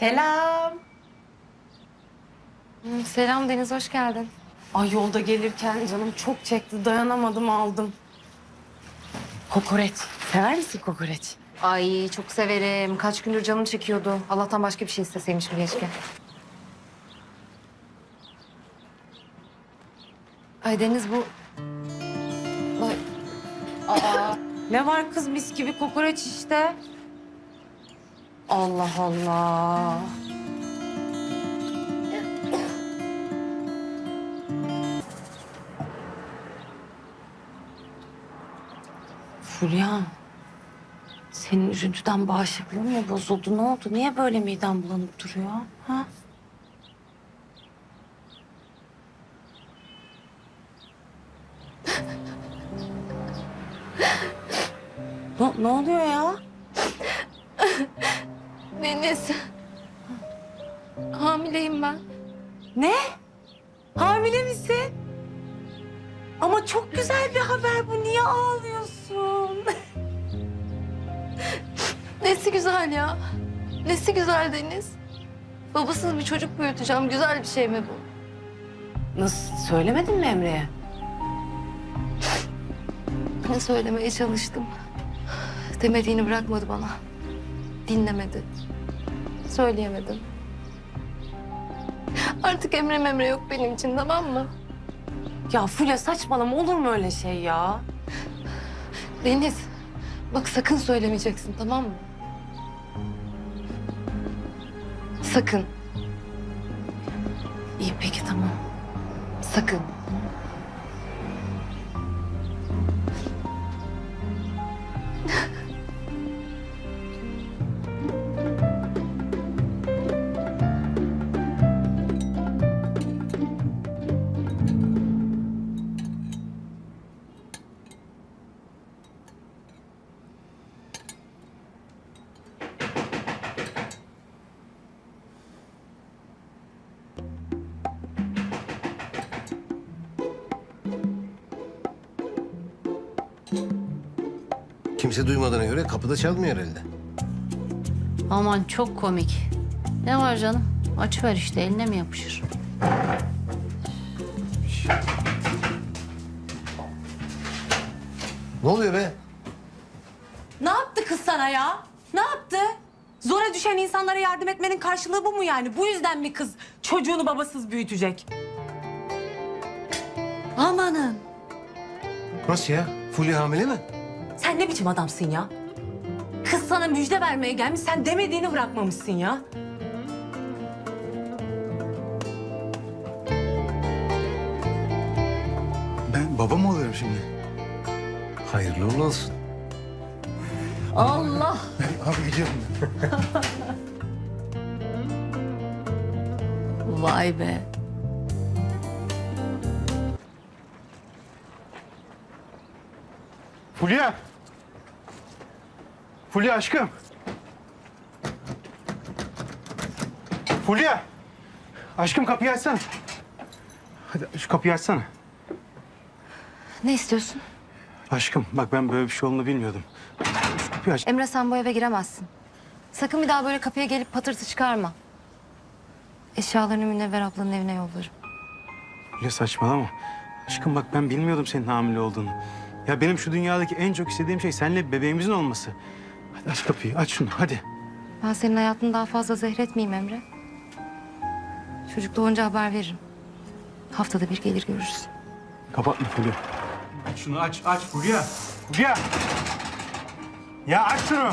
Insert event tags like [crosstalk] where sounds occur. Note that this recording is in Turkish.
Selam. Hı, Selam Deniz, hoş geldin. Ay yolda gelirken canım çok çekti dayanamadım aldım. Kokoreç. Sever misin kokoreç? Ay çok severim. Kaç gündür canım çekiyordu. Allah'tan başka bir şey isteseymişim keşke. Ay Deniz bu... Ay, [laughs] Aa, ne var kız mis gibi kokoreç işte. Allah Allah. Fulya, senin üzüntüden bağışıklığın mı bozuldu? Ne oldu? Niye böyle miden bulanıp duruyor? Ha? ne, ne oluyor ya? Deniz. Hamileyim ben. Ne? Hamile misin? Ama çok güzel bir haber bu. Niye ağlıyorsun? [laughs] Nesi güzel ya? Nesi güzel Deniz? Babasız bir çocuk büyüteceğim. Güzel bir şey mi bu? Nasıl? Söylemedin mi Emre'ye? Ne söylemeye çalıştım. Demediğini bırakmadı bana. Dinlemedi. Söyleyemedim. Artık Emre memre yok benim için tamam mı? Ya Fulya saçmalama olur mu öyle şey ya? Deniz, bak sakın söylemeyeceksin tamam mı? Sakın, İyi peki tamam. sakın. Kimse duymadığına göre kapıda çalmıyor herhalde. Aman çok komik. Ne var canım? Açıver işte eline mi yapışır? Ne oluyor be? Ne yaptı kız sana ya? Ne yaptı? Zora düşen insanlara yardım etmenin karşılığı bu mu yani? Bu yüzden mi kız çocuğunu babasız büyütecek? Amanın. Nasıl ya? Fulya hamile mi? Sen ne biçim adamsın ya? Kız sana müjde vermeye gelmiş, sen demediğini bırakmamışsın ya. Ben baba mı oluyorum şimdi? Hayırlı uğurlu olsun. Allah. Abi gidiyorum ben. Vay be. Fulya! Fulya aşkım! Fulya! Aşkım kapıyı açsana. Hadi şu kapıyı açsana. Ne istiyorsun? Aşkım bak ben böyle bir şey olduğunu bilmiyordum. Şu kapıyı aç. Emre sen bu eve giremezsin. Sakın bir daha böyle kapıya gelip patırtı çıkarma. Eşyalarını Münevver ablanın evine yollarım. Fulya saçmalama. Aşkım bak ben bilmiyordum senin hamile olduğunu. Ya benim şu dünyadaki en çok istediğim şey seninle bebeğimizin olması. Hadi aç kapıyı aç şunu hadi. Ben senin hayatını daha fazla zehretmeyeyim Emre. Çocuk doğunca haber veririm. Haftada bir gelir görürüz. Kapatma Fulya. Aç şunu aç aç Fulya. Fulya. Ya aç şunu.